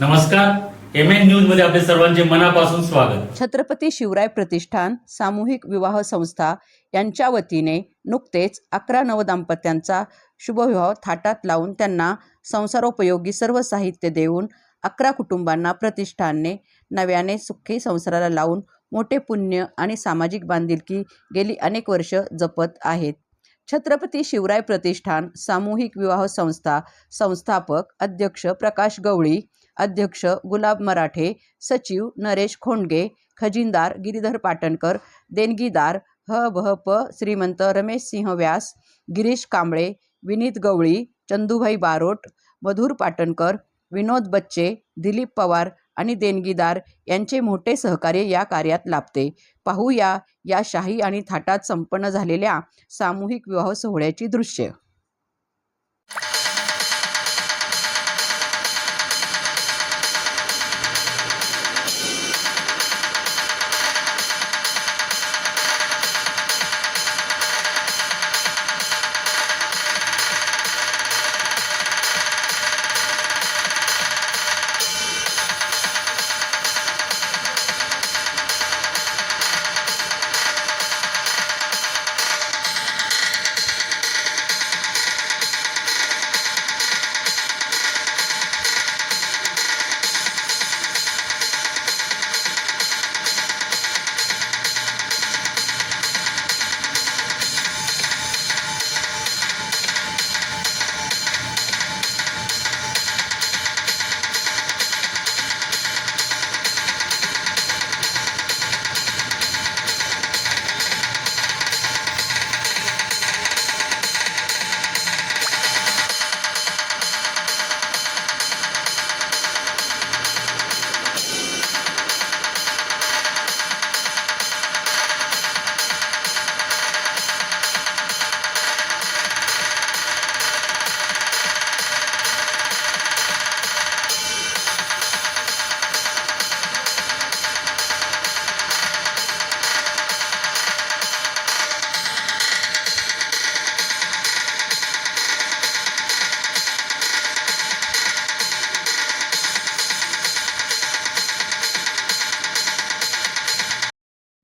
नमस्कार. M N न्यूजमध्ये आपले सर्वांचे मनापासून स्वागत. छत्रपती शिवराय प्रतिष्ठान सामूहिक विवाह संस्था यांच्या वतीने नुकतेच अकरा नवदाम्पत्यांचा शुभविवाह थाटात लावून त्यांना संसारोपयोगी सर्व साहित्य देऊन अकरा कुटुंबांना प्रतिष्ठानने नव्याने सुखी संसाराला लावून मोठे पुण्य आणि सामाजिक बांधिलकी गेली अनेक वर्ष जपत आहेत. छत्रपती शिवराय प्रतिष्ठान सामूहिक विवाह संस्था संस्थापक अध्यक्ष प्रकाश गवळी अध्यक्ष गुलाब मराठे सचिव नरेश खोंडगे खजिनदार गिरीधर पाटणकर देणगीदार ह भ प श्रीमंत रमेश सिंह व्यास गिरीश कांबळे विनीत गवळी चंदूभाई बारोट मधुर पाटणकर विनोद बच्चे दिलीप पवार आणि देणगीदार यांचे मोठे सहकार्य या कार्यात लाभते. पाहूया या शाही आणि थाटात संपन्न झालेल्या सामूहिक विवाह सोहळ्याची दृश्य.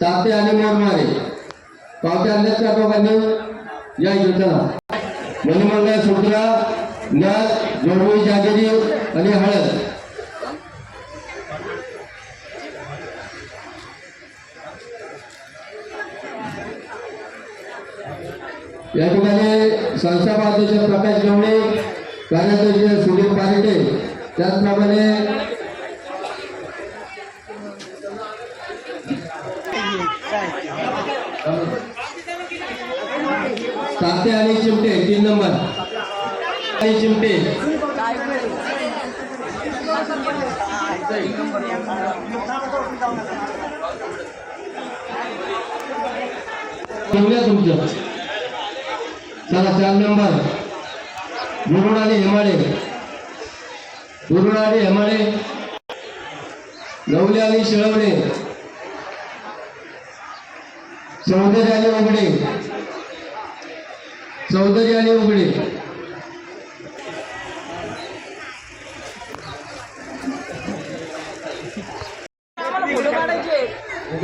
ताते आणि मोडणारे पावत्या अध्यक्ष दोघांनी या योजना मनुमंगळ सुत्रा नळ जोडवी जागेरी आणि हळद. या ठिकाणी संस्थापनाध्यक्ष प्रकाश गवणे कार्याध्यक्ष सुधीर पारिटे त्याचप्रमाणे ताते आणि चिमटे तीन नंबर. आणि चिमटे. तुमचं. चला चार नंबर. गुरुड आणि हेमाडे. गुरुड आणि हेमाडे. नवले आणि शिळवणे. चौधरी आले उघडे. चौधरी आले उघडे.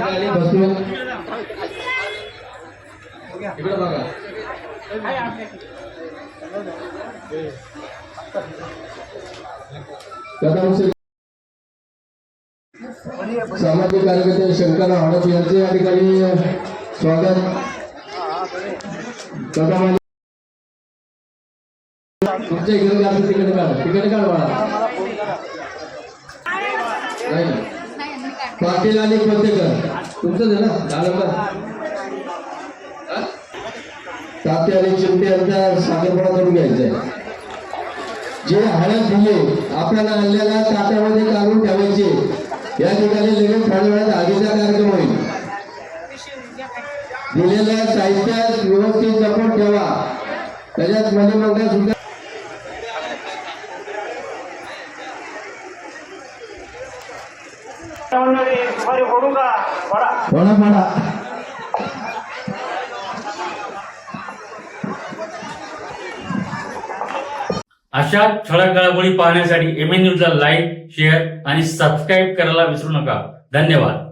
आणि बसलो इकडे बघा. सामाजिक कार्यकर्ते शंकर हडप यांचे या ठिकाणी स्वागत. कदम तुमच्या इकडे काढ तिकडे काढ तिकडे काढ बाळा? पाटील आणि खोतेकर तुमचं आहे ना? दहा नंबर हा? आणि चिमटे यांचा साखरपणा करून घ्यायचा आहे. जे हळद दिले आपल्याला आणलेल्या तात्यामध्ये काढून ठेवायचे. या ठिकाणी लगेच थोड्या वेळात आगीचा कार्यक्रम होईल. दिलेल्या साहित्यात व्यवस्थित जपून ठेवा. त्याच्यात मध्ये मग सुद्धा पडा पडा अशा ठळक घडामोडी पाहण्यासाठी एम एन न्यूजला लाईक शेअर आणि सबस्क्राईब करायला विसरू नका. धन्यवाद.